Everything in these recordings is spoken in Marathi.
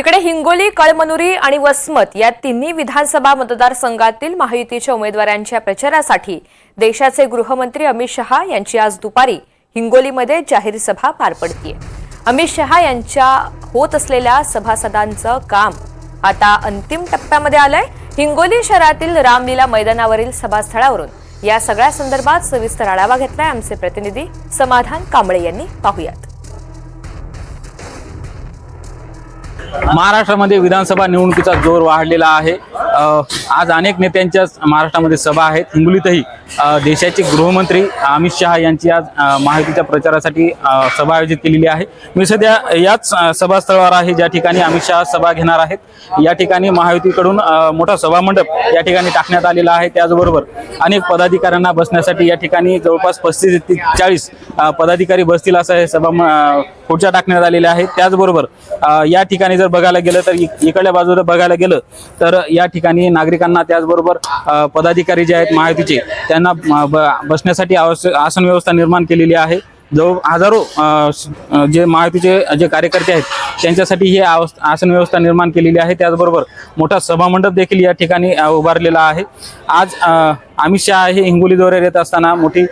तिकडे हिंगोली कळमनुरी आणि वसमत या तिन्ही विधानसभा मतदारसंघातील महायुतीच्या उमेदवारांच्या प्रचारासाठी देशाचे गृहमंत्री अमित शहा यांची आज दुपारी हिंगोलीमध्ये जाहीर सभा पार पडतीये. अमित शहा यांच्या होत असलेल्या सभासदांचं काम आता अंतिम टप्प्यामध्ये आलंय. हिंगोली शहरातील रामलीला मैदानावरील सभास्थळावरून या सगळ्या संदर्भात सविस्तर आढावा घेतलाय आमचे प्रतिनिधी समाधान कांबळे यांनी. पाहुयात. महाराष्ट्रामध्ये विधानसभा निवडणुकीचा जोर वाढलेला आहे. आज अनेक नेत्यांच्या महाराष्ट्रामध्ये सभा आहेत. हिंगोलीतही देशाचे गृहमंत्री अमित शहा यांची आज अ, महायुतीच्या प्रचारासाठी सभा आयोजित केलेली आहे. मी सध्या याच सभास्थळावर आहे. ज्या ठिकाणी अमित शहा सभा घेणार आहेत या ठिकाणी महायुतीकडून मोठा सभामंडप या ठिकाणी टाकण्यात आलेला आहे. त्याचबरोबर अनेक पदाधिकाऱ्यांना बसण्यासाठी या ठिकाणी जवळपास पस्तीस ते चाळीस पदाधिकारी बसतील असं हे सभा खुर्च्या टाकण्यात आलेल्या आहेत. त्याचबरोबर या ठिकाणी जर बघायला गेलं तर इक- इकडल्या बाजूला बघायला गेलं तर या ठिकाणी नागरिकांना त्याचबरोबर पदाधिकारी जे आहेत महायुतीचे त्यांना बसण्यासाठी आवश्यक आसन व्यवस्था निर्माण केलेली आहे. जवळ हजारो जे महायुतीचे जे कार्यकर्ते आहेत त्यांच्यासाठी ही आसन व्यवस्था निर्माण केलेली आहे. त्याचबरोबर मोठा सभामंडप देखील या ठिकाणी उभारलेला आहे. आज अमित शहा हे हिंगोली दौऱ्यावर येत असताना मोठी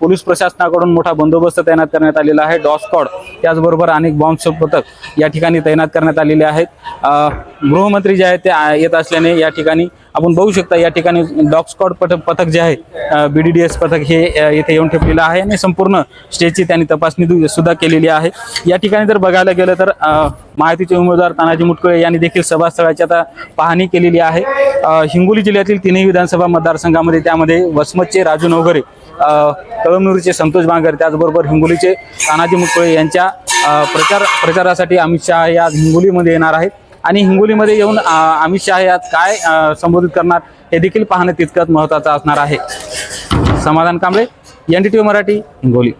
पोलीस प्रशासनाकडून मोठा बंदोबस्त तैनात करण्यात आलेला आहे. डॉस्कॉड त्याचबरोबर अनेक बॉम्ब पथक या ठिकाणी तैनात करण्यात आलेले आहेत. गृहमंत्री जे आहेत ते येत असल्याने या ठिकाणी आपण बघू शकता या ठिकाणी डॉग स्कॉट पथक पथक जे आहे बी डी डी एस पथक हे येथे येऊन ठेवलेलं आहे आणि संपूर्ण स्टेजची त्यांनी तपासणी सुद्धा केलेली आहे. या ठिकाणी जर बघायला गेलं तर माहितीचे महायुतीचे उमेदवार तानाजी मुटकुळे यांनी देखील सभास्थळाची आता पाहणी केलेली आहे. हिंगोली जिल्ह्यातील तिन्ही विधानसभा मतदारसंघामध्ये त्यामध्ये वसमतचे राजू नवघरे कळमनुरीचे संतोष बांगर त्याचबरोबर हिंगोलीचे तानाजी मुटकुळे यांच्या प्रचार प्रचारासाठी अमित शहा हे आज हिंगोलीमध्ये येणार आहेत. आणि हिंगोलीमध्ये येऊन अमित शहा यात काय संबोधित करणार हे देखील पाहणं तितकंच महत्त्वाचं असणार आहे. Samadhan Kamble N D T Marathi Hingoli.